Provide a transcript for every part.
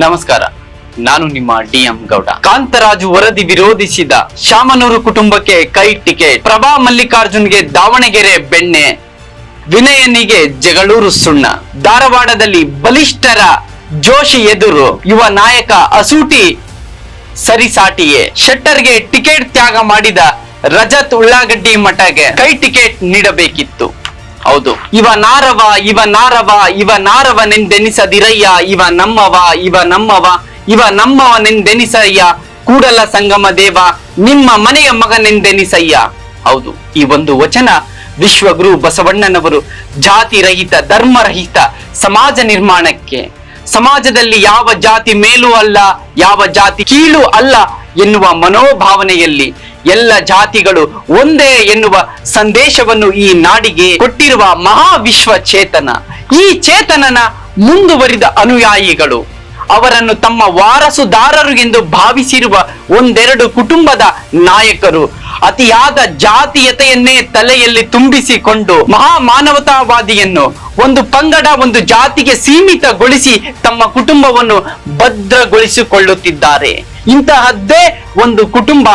ನಮಸ್ಕಾರ, ನಾನು ನಿಮ್ಮ ಡಿಎಂ ಗೌಡ. ಕಾಂತರಾಜು ವರದಿ ವಿರೋಧಿಸಿದ ಶಾಮನೂರು ಕುಟುಂಬಕ್ಕೆ ಕೈ ಟಿಕೆಟ್. ಪ್ರಭಾ ಮಲ್ಲಿಕಾರ್ಜುನ್ಗೆ ದಾವಣಗೆರೆ ಬೆಣ್ಣೆ. ವಿನಯನಿಗೆ ಜಗಳೂರು ಸುಣ್ಣ. ಧಾರವಾಡದಲ್ಲಿ ಬಲಿಷ್ಠರ ಜೋಶಿ ಎದುರು ಯುವ ನಾಯಕ ಅಸೂಟಿ ಸರಿಸಾಟಿಯೇ. ಶೆಟ್ಟರ್ಗೆ ಟಿಕೆಟ್ ತ್ಯಾಗ ಮಾಡಿದ ರಜತ್ ಉಳ್ಳಾಗಡ್ಡಿ ಮಠಗೆ ಕೈ ಟಿಕೆಟ್ ನೀಡಬೇಕಿತ್ತು. ಹೌದು. ಇವ ನಾರವ ಇವ ನಾರವ ಇವ ನಾರವನೆಂದೆನಿಸದಿರಯ್ಯ ಇವ ನಮ್ಮವ ಇವ ನಮ್ಮವ ಇವ ನಮ್ಮವನೆಂದೆನಿಸಯ್ಯ ಕೂಡಲ ಸಂಗಮ ದೇವ ನಿಮ್ಮ ಮನೆಯ ಮಗನೆಂದೆನಿಸಯ್ಯ. ಹೌದು. ಈ ಒಂದು ವಚನ ವಿಶ್ವಗುರು ಬಸವಣ್ಣನವರು ಜಾತಿ ರಹಿತ ಧರ್ಮರಹಿತ ಸಮಾಜ ನಿರ್ಮಾಣಕ್ಕೆ ಸಮಾಜದಲ್ಲಿ ಯಾವ ಜಾತಿ ಮೇಲೂ ಅಲ್ಲ ಯಾವ ಜಾತಿ ಕೀಳು ಅಲ್ಲ ಎನ್ನುವ ಮನೋಭಾವನೆಯಲ್ಲಿ ಎಲ್ಲ ಜಾತಿಗಳು ಒಂದೇ ಎನ್ನುವ ಸಂದೇಶವನ್ನು ಈ ನಾಡಿಗೆ ಕೊಟ್ಟಿರುವ ಮಹಾವಿಶ್ವ ಚೇತನ ಈ ಚೇತನನ ಮುಂದುವರಿದ ಅನುಯಾಯಿಗಳು. ಅವರನ್ನು ತಮ್ಮ ವಾರಸುದಾರರು ಎಂದು ಭಾವಿಸಿರುವ ಒಂದೆರಡು ಕುಟುಂಬದ ನಾಯಕರು ಅತಿಯಾದ ಜಾತೀಯತೆಯನ್ನೇ ತಲೆಯಲ್ಲಿ ತುಂಬಿಸಿಕೊಂಡು ಮಹಾ ಮಾನವತಾವಾದಿಯನ್ನು ಒಂದು ಪಂಗಡ ಒಂದು ಜಾತಿಗೆ ಸೀಮಿತಗೊಳಿಸಿ ತಮ್ಮ ಕುಟುಂಬವನ್ನು ಭದ್ರಗೊಳಿಸಿಕೊಳ್ಳುತ್ತಿದ್ದಾರೆ. ಇಂತಹದ್ದೇ ಒಂದು ಕುಟುಂಬ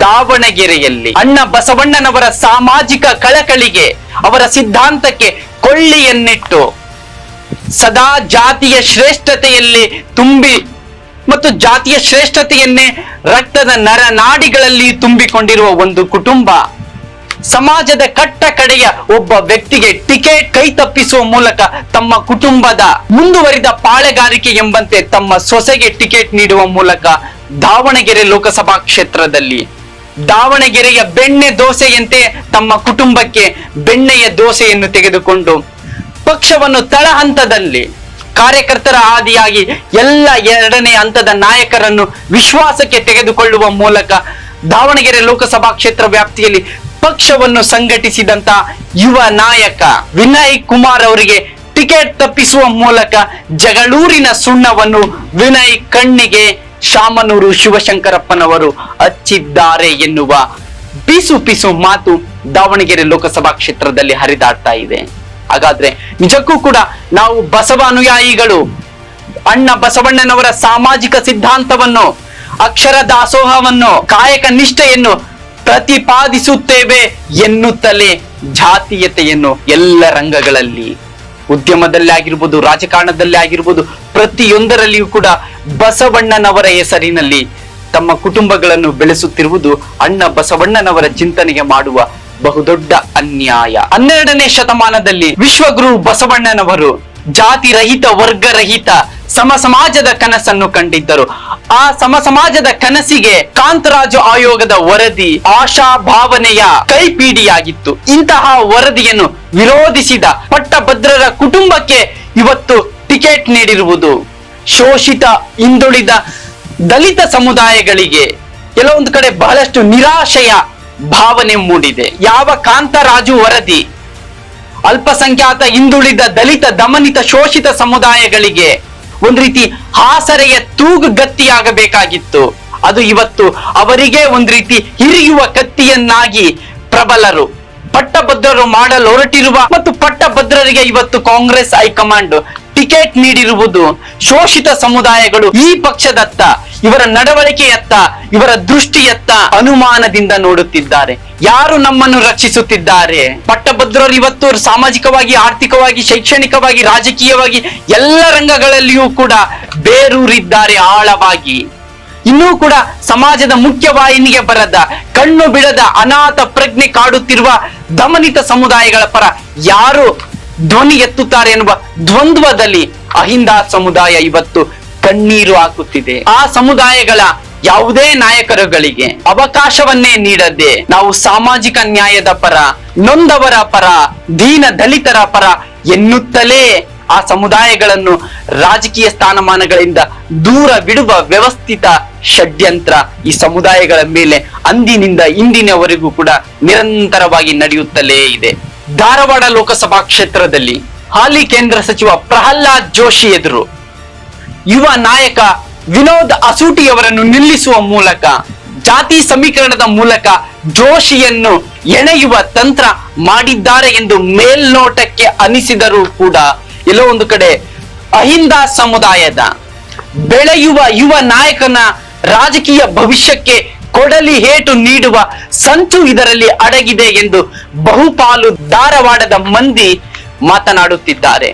ದಾವಣಗೆರೆಯಲ್ಲಿ. ಅಣ್ಣ ಬಸವಣ್ಣನವರ ಸಾಮಾಜಿಕ ಕಳಕಳಿಗೆ ಅವರ ಸಿದ್ಧಾಂತಕ್ಕೆ ಕೊಳ್ಳಿಯನ್ನಿಟ್ಟು ಸದಾ ಜಾತಿಯ ಶ್ರೇಷ್ಠತೆಯಲ್ಲಿ ತುಂಬಿ ಮತ್ತು ಜಾತಿಯ ಶ್ರೇಷ್ಠತೆಯನ್ನೇ ರಕ್ತದ ನರನಾಡಿಗಳಲ್ಲಿ ತುಂಬಿಕೊಂಡಿರುವ ಒಂದು ಕುಟುಂಬ. ಸಮಾಜದ ಕಟ್ಟ ಕಡೆಯ ಒಬ್ಬ ವ್ಯಕ್ತಿಗೆ ಟಿಕೆಟ್ ಕೈ ತಪ್ಪಿಸುವ ಮೂಲಕ ತಮ್ಮ ಕುಟುಂಬದ ಮುಂದುವರಿದ ಪಾಳೆಗಾರಿಕೆ ಎಂಬಂತೆ ತಮ್ಮ ಸೊಸೆಗೆ ಟಿಕೆಟ್ ನೀಡುವ ಮೂಲಕ ದಾವಣಗೆರೆ ಲೋಕಸಭಾ ಕ್ಷೇತ್ರದಲ್ಲಿ. ದಾವಣಗೆರೆಯ ಬೆಣ್ಣೆ ದೋಸೆಯಂತೆ ತಮ್ಮ ಕುಟುಂಬಕ್ಕೆ ಬೆಣ್ಣೆಯ ದೋಸೆಯನ್ನು ತೆಗೆದುಕೊಂಡು ಪಕ್ಷವನ್ನು ತಳ ಹಂತದಲ್ಲಿ ಕಾರ್ಯಕರ್ತರ ಆದಿಯಾಗಿ ಎಲ್ಲ ಎರಡನೇ ಹಂತದ ನಾಯಕರನ್ನು ವಿಶ್ವಾಸಕ್ಕೆ ತೆಗೆದುಕೊಳ್ಳುವ ಮೂಲಕ ದಾವಣಗೆರೆ ಲೋಕಸಭಾ ಕ್ಷೇತ್ರ ವ್ಯಾಪ್ತಿಯಲ್ಲಿ ಪಕ್ಷವನ್ನು ಸಂಘಟಿಸಿದಂತ ಯುವ ನಾಯಕ ವಿನಯ್ ಕುಮಾರ್ ಅವರಿಗೆ ಟಿಕೆಟ್ ತಪ್ಪಿಸುವ ಮೂಲಕ ಜಗಳೂರಿನ ಸುಣ್ಣವನ್ನು ವಿನಯ್ ಕಣ್ಣಿಗೆ ಶಾಮನೂರು ಶಿವಶಂಕರಪ್ಪನವರು ಹಚ್ಚಿದ್ದಾರೆ ಎನ್ನುವ ಪಿಸು ಪಿಸು ಮಾತು ದಾವಣಗೆರೆ ಲೋಕಸಭಾ ಕ್ಷೇತ್ರದಲ್ಲಿ ಹರಿದಾಡ್ತಾ ಇದೆ. ಹಾಗಾದ್ರೆ ನಿಜಕ್ಕೂ ಕೂಡ ನಾವು ಬಸವ ಅನುಯಾಯಿಗಳು ಅಣ್ಣ ಬಸವಣ್ಣನವರ ಸಾಮಾಜಿಕ ಸಿದ್ಧಾಂತವನ್ನು, ಅಕ್ಷರ ದಾಸೋಹವನ್ನು, ಕಾಯಕ ನಿಷ್ಠೆಯನ್ನು ಪ್ರತಿಪಾದಿಸುತ್ತೇವೆ ಎನ್ನುತ್ತಲೇ ಜಾತೀಯತೆಯನ್ನು ಎಲ್ಲ ರಂಗಗಳಲ್ಲಿ. ಉದ್ಯಮದಲ್ಲಿ ಆಗಿರ್ಬೋದು ರಾಜಕಾರಣದಲ್ಲಿ ಆಗಿರ್ಬೋದು ಪ್ರತಿಯೊಂದರಲ್ಲಿಯೂ ಕೂಡ ಬಸವಣ್ಣನವರ ಹೆಸರಿನಲ್ಲಿ ತಮ್ಮ ಕುಟುಂಬಗಳನ್ನು ಬೆಳೆಸುತ್ತಿರುವುದು ಅಣ್ಣ ಬಸವಣ್ಣನವರ ಚಿಂತನೆಗೆ ಮಾಡುವ ಬಹುದೊಡ್ಡ ಅನ್ಯಾಯ. ಹನ್ನೆರಡನೇ ಶತಮಾನದಲ್ಲಿ ವಿಶ್ವಗುರು ಬಸವಣ್ಣನವರು ಜಾತಿ ರಹಿತ ವರ್ಗ ರಹಿತ ಸಮ ಸಮಾಜದ ಕನಸನ್ನು ಕಂಡಿದ್ದರು. ಆ ಸಮ ಸಮಾಜದ ಕನಸಿಗೆ ಕಾಂತರಾಜು ಆಯೋಗದ ವರದಿ ಆಶಾ ಭಾವನೆಯ ಕೈಪೀಡಿಯಾಗಿತ್ತು. ಇಂತಹ ವರದಿಯನ್ನು ವಿರೋಧಿಸಿದ ಪಟ್ಟಭದ್ರರ ಕುಟುಂಬಕ್ಕೆ ಇವತ್ತು ಟಿಕೆಟ್ ನೀಡಿರುವುದು. ಶೋಷಿತ, ಹಿಂದುಳಿದ ದಲಿತ ಸಮುದಾಯಗಳಿಗೆ ಕೆಲವೊಂದು ಕಡೆ ಬಹಳಷ್ಟು ನಿರಾಶೆಯ ಭಾವನೆ ಮೂಡಿದೆ. ಯಾವ ಕಾಂತರಾಜು ವರದಿ ಅಲ್ಪಸಂಖ್ಯಾತ, ಹಿಂದುಳಿದ, ದಲಿತ, ದಮನಿತ, ಶೋಷಿತ ಸಮುದಾಯಗಳಿಗೆ ಒಂದು ರೀತಿ ಹಾಸರೆಯ ತೂಗುಗತ್ತಿಯಾಗಬೇಕಾಗಿತ್ತು ಅದು ಇವತ್ತು ಅವರಿಗೆ ಒಂದು ರೀತಿ ಹಿರಿಯುವ ಕತ್ತಿಯನ್ನಾಗಿ ಪ್ರಬಲರು, ಪಟ್ಟಭದ್ರರು ಮಾಡಲು ಹೊರಟಿರುವ ಮತ್ತು ಪಟ್ಟಭದ್ರರಿಗೆ ಇವತ್ತು ಕಾಂಗ್ರೆಸ್ ಹೈಕಮಾಂಡ್ ಟಿಕೆಟ್ ನೀಡಿರುವುದು ಶೋಷಿತ ಸಮುದಾಯಗಳು ಈ ಪಕ್ಷದತ್ತ, ಇವರ ನಡವಳಿಕೆಯತ್ತ, ಇವರ ದೃಷ್ಟಿಯತ್ತ ಅನುಮಾನದಿಂದ ನೋಡುತ್ತಿದ್ದಾರೆ. ಯಾರು ನಮ್ಮನ್ನು ರಕ್ಷಿಸುತ್ತಿದ್ದಾರೆ? ಪಟ್ಟಭದ್ರರು ಇವತ್ತು ಸಾಮಾಜಿಕವಾಗಿ, ಆರ್ಥಿಕವಾಗಿ, ಶೈಕ್ಷಣಿಕವಾಗಿ, ರಾಜಕೀಯವಾಗಿ ಎಲ್ಲ ರಂಗಗಳಲ್ಲಿಯೂ ಕೂಡ ಬೇರೂರಿದ್ದಾರೆ ಆಳವಾಗಿ. ಇನ್ನೂ ಕೂಡ ಸಮಾಜದ ಮುಖ್ಯವಾಹಿನಿಗೆ ಬರದ, ಕಣ್ಣು ಬಿಡದ ಅನಾಥ ಪ್ರಜ್ಞೆ ಕಾಡುತ್ತಿರುವ ದಮನಿತ ಸಮುದಾಯಗಳ ಪರ ಯಾರು ಧ್ವನಿ ಎತ್ತುತ್ತಾರೆ ಎನ್ನುವ ದ್ವಂದ್ವದಲ್ಲಿ ಅಹಿಂದ ಸಮುದಾಯ ಇವತ್ತು ಕಣ್ಣೀರು ಹಾಕುತ್ತಿದೆ. ಆ ಸಮುದಾಯಗಳ ಯಾವುದೇ ನಾಯಕರುಗಳಿಗೆ ಅವಕಾಶವನ್ನೇ ನೀಡದೆ ನಾವು ಸಾಮಾಜಿಕ ನ್ಯಾಯದ ಪರ, ನೊಂದವರ ಪರ, ದೀನ ದಲಿತರ ಪರ ಎನ್ನುತ್ತಲೇ ಆ ಸಮುದಾಯಗಳನ್ನು ರಾಜಕೀಯ ಸ್ಥಾನಮಾನಗಳಿಂದ ದೂರ ಬಿಡುವ ವ್ಯವಸ್ಥಿತ ಷಡ್ಯಂತ್ರ ಈ ಸಮುದಾಯಗಳ ಮೇಲೆ ಅಂದಿನಿಂದ ಇಂದಿನವರೆಗೂ ಕೂಡ ನಿರಂತರವಾಗಿ ನಡೆಯುತ್ತಲೇ ಇದೆ. ಧಾರವಾಡ ಲೋಕಸಭಾ ಕ್ಷೇತ್ರದಲ್ಲಿ ಹಾಲಿ ಕೇಂದ್ರ ಸಚಿವ ಪ್ರಹ್ಲಾದ್ ಜೋಶಿ ಎದುರು ಯುವ ನಾಯಕ ವಿನೋದ್ ಅಸೂಟಿಯವರನ್ನು ನಿಲ್ಲಿಸುವ ಮೂಲಕ, ಜಾತಿ ಸಮೀಕರಣದ ಮೂಲಕ ಜೋಶಿಯನ್ನು ಎಣೆಯುವ ತಂತ್ರ ಮಾಡಿದ್ದಾರೆ ಎಂದು ಮೇಲ್ನೋಟಕ್ಕೆ ಅನಿಸಿದರೂ ಕೂಡ ಎಲ್ಲೋ ಒಂದು ಕಡೆ ಅಹಿಂದ ಸಮುದಾಯದ, ಬೆಳೆಯುವ ಯುವ ನಾಯಕನ ರಾಜಕೀಯ ಭವಿಷ್ಯಕ್ಕೆ ಕೊಡಲಿ ಹೇಟು ನೀಡುವ ಸಂಚು ಇದರಲ್ಲಿ ಅಡಗಿದೆ ಎಂದು ಬಹುಪಾಲು ಧಾರವಾಡದ ಮಂದಿ ಮಾತನಾಡುತ್ತಿದ್ದಾರೆ.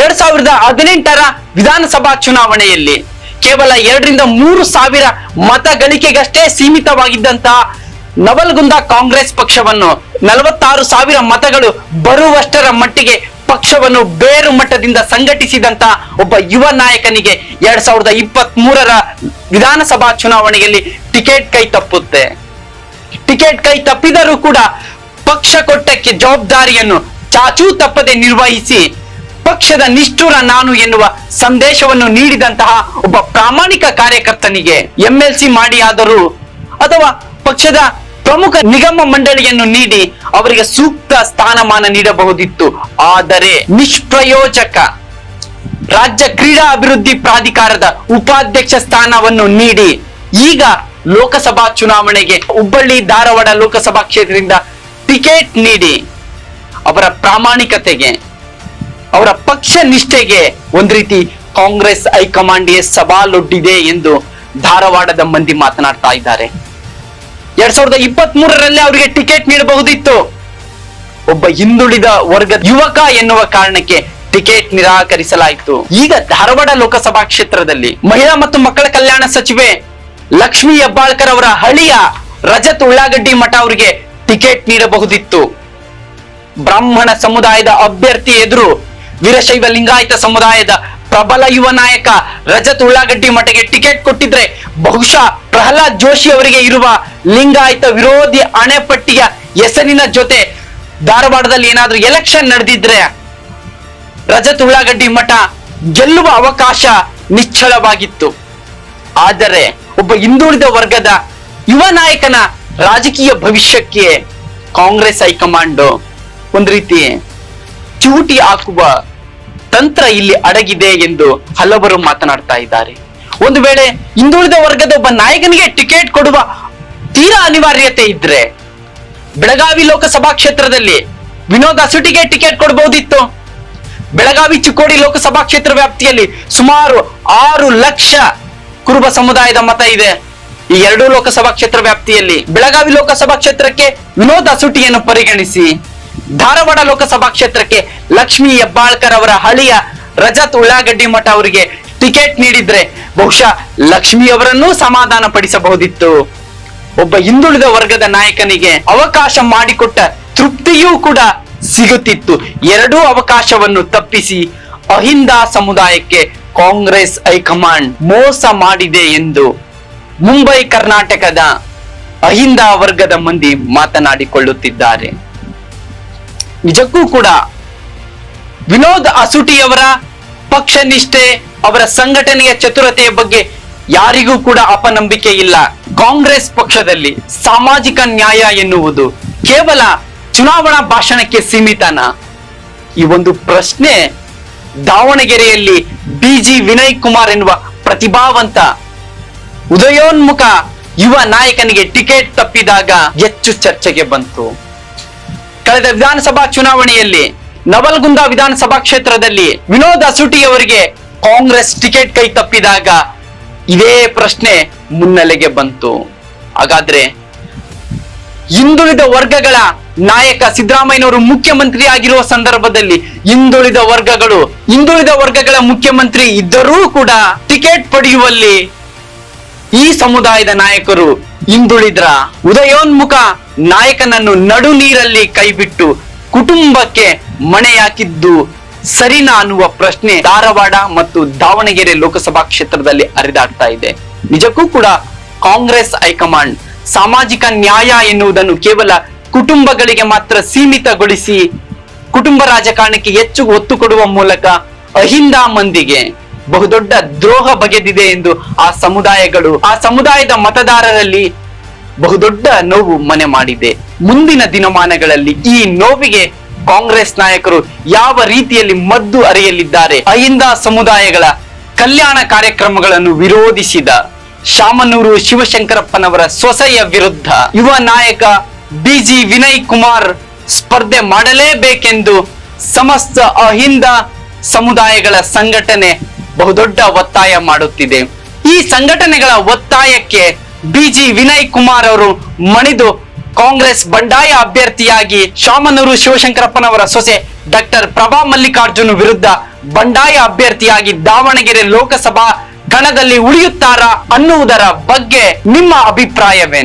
ಎರಡ್ ಸಾವಿರದ ಹದಿನೆಂಟರ ವಿಧಾನಸಭಾ ಚುನಾವಣೆಯಲ್ಲಿ ಕೇವಲ ಎರಡರಿಂದ ಮೂರು ಸಾವಿರ ಮತ ಗಳಿಕೆಗಷ್ಟೇ ಸೀಮಿತವಾಗಿದ್ದಂತಹ ನವಲ್ಗುಂದ ಕಾಂಗ್ರೆಸ್ ಪಕ್ಷವನ್ನು ನಲವತ್ತಾರು ಸಾವಿರ ಮತಗಳು ಬರುವಷ್ಟರ ಮಟ್ಟಿಗೆ ಪಕ್ಷವನ್ನು ಬೇರು ಮಟ್ಟದಿಂದ ಸಂಘಟಿಸಿದಂತ ಒಬ್ಬ ಯುವ ನಾಯಕನಿಗೆ ಎರಡ್ ಸಾವಿರದ ಇಪ್ಪತ್ತ್ ಮೂರರ ವಿಧಾನಸಭಾ ಚುನಾವಣೆಯಲ್ಲಿ ಟಿಕೆಟ್ ಕೈ ತಪ್ಪುತ್ತೆ. ಟಿಕೆಟ್ ಕೈ ತಪ್ಪಿದರೂ ಕೂಡ ಪಕ್ಷ ಕೊಟ್ಟಕ್ಕೆ ಜವಾಬ್ದಾರಿಯನ್ನು ಚಾಚೂ ತಪ್ಪದೆ ನಿರ್ವಹಿಸಿ ಪಕ್ಷದ ನಿಷ್ಠುರ ನಾನು ಎನ್ನುವ ಸಂದೇಶವನ್ನು ನೀಡಿದಂತಹ ಒಬ್ಬ ಪ್ರಾಮಾಣಿಕ ಕಾರ್ಯಕರ್ತನಿಗೆ ಎಂಎಲ್ಸಿ ಮಾಡಿ ಆದರೂ ಅಥವಾ ಪಕ್ಷದ ಪ್ರಮುಖ ನಿಗಮ ಮಂಡಳಿಯನ್ನು ನೀಡಿ ಅವರಿಗೆ ಸೂಕ್ತ ಸ್ಥಾನಮಾನ ನೀಡಬಹುದಿತ್ತು. ಆದರೆ ನಿಷ್ಪ್ರಯೋಜಕ ರಾಜ್ಯ ಕ್ರೀಡಾ ಅಭಿವೃದ್ಧಿ ಪ್ರಾಧಿಕಾರದ ಉಪಾಧ್ಯಕ್ಷ ಸ್ಥಾನವನ್ನು ನೀಡಿ ಈಗ ಲೋಕಸಭಾ ಚುನಾವಣೆಗೆ ಹುಬ್ಬಳ್ಳಿ, ಧಾರವಾಡ ಲೋಕಸಭಾ ಕ್ಷೇತ್ರದಿಂದ ಟಿಕೆಟ್ ನೀಡಿ ಅವರ ಪ್ರಾಮಾಣಿಕತೆಗೆ, ಅವರ ಪಕ್ಷ ನಿಷ್ಠೆಗೆ ಒಂದ್ ರೀತಿ ಕಾಂಗ್ರೆಸ್ ಹೈಕಮಾಂಡ್ಗೆ ಸವಾಲೊಡ್ಡಿದೆ ಎಂದು ಧಾರವಾಡದ ಮಂದಿ ಮಾತನಾಡ್ತಾ ಇದ್ದಾರೆ. ಎರಡ್ ಸಾವಿರದ ಇಪ್ಪತ್ತ್ ಮೂರರಲ್ಲಿ ಅವರಿಗೆ ಟಿಕೆಟ್ ನೀಡಬಹುದಿತ್ತು. ಒಬ್ಬ ಹಿಂದುಳಿದ ವರ್ಗದ ಯುವಕ ಎನ್ನುವ ಕಾರಣಕ್ಕೆ ಟಿಕೆಟ್ ನಿರಾಕರಿಸಲಾಯಿತು. ಈಗ ಧಾರವಾಡ ಲೋಕಸಭಾ ಕ್ಷೇತ್ರದಲ್ಲಿ ಮಹಿಳಾ ಮತ್ತು ಮಕ್ಕಳ ಕಲ್ಯಾಣ ಸಚಿವೆ ಲಕ್ಷ್ಮಿ ಹೆಬ್ಬಾಳ್ಕರ್ ಅವರ ಹಳಿಯ ರಜತ್ ಉಳ್ಳಾಗಡ್ಡಿ ಮಠ ಅವರಿಗೆ ಟಿಕೆಟ್ ನೀಡಬಹುದಿತ್ತು. ಬ್ರಾಹ್ಮಣ ಸಮುದಾಯದ ಅಭ್ಯರ್ಥಿ ಎದುರು ವೀರಶೈವ ಲಿಂಗಾಯತ ಸಮುದಾಯದ ಪ್ರಬಲ ಯುವ ನಾಯಕ ರಜತ್ ಉಳ್ಳಾಗಡ್ಡಿ ಮಠಗೆ ಟಿಕೆಟ್ ಕೊಟ್ಟಿದ್ರೆ ಬಹುಶಃ ಪ್ರಹ್ಲಾದ್ ಜೋಶಿ ಅವರಿಗೆ ಇರುವ ಲಿಂಗಾಯತ ವಿರೋಧಿ ಅಣೆಪಟ್ಟಿಯ ಹೆಸರಿನ ಜೊತೆ ಧಾರವಾಡದಲ್ಲಿ ಏನಾದ್ರೂ ಎಲೆಕ್ಷನ್ ನಡೆದಿದ್ರೆ ರಜತ್ ಉಳ್ಳಾಗಡ್ಡಿ ಮಠ ಗೆಲ್ಲುವ ಅವಕಾಶ ನಿಚ್ಚಳವಾಗಿತ್ತು ಆದರೆ ಒಬ್ಬ ಹಿಂದುಳಿದ ವರ್ಗದ ಯುವ ನಾಯಕನ ರಾಜಕೀಯ ಭವಿಷ್ಯಕ್ಕೆ ಕಾಂಗ್ರೆಸ್ ಹೈಕಮಾಂಡ್ ಒಂದು ರೀತಿ ಚೂಟಿ ಹಾಕುವ ತಂತ್ರ ಇಲ್ಲಿ ಅಡಗಿದೆ ಎಂದು ಹಲವರು ಮಾತನಾಡ್ತಾ ಇದ್ದಾರೆ. ಒಂದು ವೇಳೆ ಹಿಂದುಳಿದ ವರ್ಗದ ಒಬ್ಬ ನಾಯಕನಿಗೆ ಟಿಕೆಟ್ ಕೊಡುವ ತೀರಾ ಅನಿವಾರ್ಯತೆ ಇದ್ರೆ ಬೆಳಗಾವಿ ಲೋಕಸಭಾ ಕ್ಷೇತ್ರದಲ್ಲಿ ವಿನೋದ್ ಅಸುಟಿಗೆ ಟಿಕೆಟ್ ಕೊಡಬಹುದಿತ್ತು ಬೆಳಗಾವಿ ಚಿಕ್ಕೋಡಿ ಲೋಕಸಭಾ ಕ್ಷೇತ್ರ ವ್ಯಾಪ್ತಿಯಲ್ಲಿ ಸುಮಾರು ಆರು ಲಕ್ಷ ಕುರುಬ ಸಮುದಾಯದ ಮತ ಇದೆ. ಈ ಎರಡೂ ಲೋಕಸಭಾ ಕ್ಷೇತ್ರ ವ್ಯಾಪ್ತಿಯಲ್ಲಿ ಬೆಳಗಾವಿ ಲೋಕಸಭಾ ಕ್ಷೇತ್ರಕ್ಕೆ ವಿನೋದ್ ಅಸುಟಿಯನ್ನು ಪರಿಗಣಿಸಿ ಧಾರವಾಡ ಲೋಕಸಭಾ ಕ್ಷೇತ್ರಕ್ಕೆ ಲಕ್ಷ್ಮೀ ಹೆಬ್ಬಾಳ್ಕರ್ ಅವರ ಹಳಿಯ ರಜತ್ ಉಳ್ಳಾಗಡ್ಡಿ ಮಠ ಅವರಿಗೆ ಟಿಕೆಟ್ ನೀಡಿದ್ರೆ ಬಹುಶಃ ಲಕ್ಷ್ಮಿ ಅವರನ್ನೂ ಸಮಾಧಾನ ಪಡಿಸಬಹುದಿತ್ತು. ಒಬ್ಬ ಹಿಂದುಳಿದ ವರ್ಗದ ನಾಯಕನಿಗೆ ಅವಕಾಶ ಮಾಡಿಕೊಟ್ಟ ತೃಪ್ತಿಯೂ ಕೂಡ ಸಿಗುತ್ತಿತ್ತು. ಎರಡೂ ಅವಕಾಶವನ್ನು ತಪ್ಪಿಸಿ ಅಹಿಂದ ಸಮುದಾಯಕ್ಕೆ ಕಾಂಗ್ರೆಸ್ ಹೈಕಮಾಂಡ್ ಮೋಸ ಮಾಡಿದೆ ಎಂದು ಮುಂಬೈ ಕರ್ನಾಟಕದ ಅಹಿಂದ ವರ್ಗದ ಮಂದಿ ಮಾತನಾಡಿಕೊಳ್ಳುತ್ತಿದ್ದಾರೆ. ನಿಜಕ್ಕೂ ಕೂಡ ವಿನೋದ್ ಅಸುಟಿಯವರ ಪಕ್ಷ ನಿಷ್ಠೆ ಅವರ ಸಂಘಟನೆಯ ಚತುರತೆಯ ಬಗ್ಗೆ ಯಾರಿಗೂ ಕೂಡ ಅಪನಂಬಿಕೆ ಇಲ್ಲ. ಕಾಂಗ್ರೆಸ್ ಪಕ್ಷದಲ್ಲಿ ಸಾಮಾಜಿಕ ನ್ಯಾಯ ಎನ್ನುವುದು ಕೇವಲ ಚುನಾವಣಾ ಭಾಷಣಕ್ಕೆ ಸೀಮಿತನ. ಈ ಒಂದು ಪ್ರಶ್ನೆ ದಾವಣಗೆರೆಯಲ್ಲಿ ಬಿಜಿ ವಿನಯ್ ಕುಮಾರ್ ಎನ್ನುವ ಪ್ರತಿಭಾವಂತ, ಉದಯೋನ್ಮುಖ ಯುವ ನಾಯಕನಿಗೆ ಟಿಕೆಟ್ ತಪ್ಪಿದಾಗ ಹೆಚ್ಚು ಚರ್ಚೆಗೆ ಬಂತು. ಕಳೆದ ವಿಧಾನಸಭಾ ಚುನಾವಣೆಯಲ್ಲಿ ನವಲ್ಗುಂದ ವಿಧಾನಸಭಾ ಕ್ಷೇತ್ರದಲ್ಲಿ ವಿನೋದ್ ಅಸುಟಿ ಅವರಿಗೆ ಕಾಂಗ್ರೆಸ್ ಟಿಕೆಟ್ ಕೈ ತಪ್ಪಿದಾಗ ಇದೇ ಪ್ರಶ್ನೆ ಮುನ್ನೆಲೆಗೆ ಬಂತು. ಹಾಗಾದ್ರೆ ಹಿಂದುಳಿದ ವರ್ಗಗಳ ನಾಯಕ ಸಿದ್ದರಾಮಯ್ಯನವರು ಮುಖ್ಯಮಂತ್ರಿ ಆಗಿರುವ ಸಂದರ್ಭದಲ್ಲಿ ಹಿಂದುಳಿದ ವರ್ಗಗಳು, ಹಿಂದುಳಿದ ವರ್ಗಗಳ ಮುಖ್ಯಮಂತ್ರಿ ಇದ್ದರೂ ಕೂಡ ಟಿಕೆಟ್ ಪಡೆಯುವಲ್ಲಿ ಈ ಸಮುದಾಯದ ನಾಯಕರು ಹಿಂದುಳಿದ್ರ ಉದಯೋನ್ಮುಖ ನಾಯಕನನ್ನು ನಡು ನೀರಲ್ಲಿ ಕೈಬಿಟ್ಟು ಕುಟುಂಬಕ್ಕೆ ಮಣೆಯಾಕಿದ್ದು ಸರಿನಾ ಅನ್ನುವ ಪ್ರಶ್ನೆ ಧಾರವಾಡ ಮತ್ತು ದಾವಣಗೆರೆ ಲೋಕಸಭಾ ಕ್ಷೇತ್ರದಲ್ಲಿ ಹರಿದಾಡ್ತಾ ಇದೆ. ನಿಜಕ್ಕೂ ಕೂಡ ಕಾಂಗ್ರೆಸ್ ಹೈಕಮಾಂಡ್ ಸಾಮಾಜಿಕ ನ್ಯಾಯ ಎನ್ನುವುದನ್ನು ಕೇವಲ ಕುಟುಂಬಗಳಿಗೆ ಮಾತ್ರ ಸೀಮಿತಗೊಳಿಸಿ ಕುಟುಂಬ ರಾಜಕಾರಣಕ್ಕೆ ಹೆಚ್ಚು ಒತ್ತು ಕೊಡುವ ಮೂಲಕ ಅಹಿಂದ ಮಂದಿಗೆ ಬಹುದೊಡ್ಡ ದ್ರೋಹ ಬಗೆದಿದೆ ಎಂದು ಆ ಸಮುದಾಯಗಳು, ಆ ಸಮುದಾಯದ ಮತದಾರರಲ್ಲಿ ಬಹುದೊಡ್ಡ ನೋವು ಮನೆ ಮಾಡಿದೆ. ಮುಂದಿನ ದಿನಮಾನಗಳಲ್ಲಿ ಈ ನೋವಿಗೆ ಕಾಂಗ್ರೆಸ್ ನಾಯಕರು ಯಾವ ರೀತಿಯಲ್ಲಿ ಮದ್ದು ಅರಿಯಲಿದ್ದಾರೆ? ಅಹಿಂದ ಸಮುದಾಯಗಳ ಕಲ್ಯಾಣ ಕಾರ್ಯಕ್ರಮಗಳನ್ನು ವಿರೋಧಿಸಿದ ಶಾಮನೂರು ಶಿವಶಂಕರಪ್ಪನವರ ಸೊಸೆಯ ವಿರುದ್ಧ ಯುವ ನಾಯಕ ಬಿಜಿ ವಿನಯ್ ಕುಮಾರ್ ಸ್ಪರ್ಧೆ ಮಾಡಲೇಬೇಕೆಂದು ಸಮಸ್ತ ಅಹಿಂದ ಸಮುದಾಯಗಳ ಸಂಘಟನೆ ಬಹುದೊಡ್ಡ ಒತ್ತಾಯ ಮಾಡುತ್ತಿದೆ. ಈ ಸಂಘಟನೆಗಳ ಒತ್ತಾಯಕ್ಕೆ ಬಿಜಿ ವಿನಯ್ ಕುಮಾರ್ ಅವರು ಮಣಿದು ಕಾಂಗ್ರೆಸ್ ಬಂಡಾಯ ಅಭ್ಯರ್ಥಿಯಾಗಿ ಶಾಮನೂರು ಶಿವಶಂಕರಪ್ಪನವರ ಸೊಸೆ ಡಾಕ್ಟರ್ ಪ್ರಭಾ ಮಲ್ಲಿಕಾರ್ಜುನ್ ವಿರುದ್ಧ ಬಂಡಾಯ ಅಭ್ಯರ್ಥಿಯಾಗಿ ದಾವಣಗೆರೆ ಲೋಕಸಭಾ ಕಣದಲ್ಲಿ ಉಳಿಯುತ್ತಾರಾ ಅನ್ನುವುದರ ಬಗ್ಗೆ ನಿಮ್ಮ ಅಭಿಪ್ರಾಯವೇನು?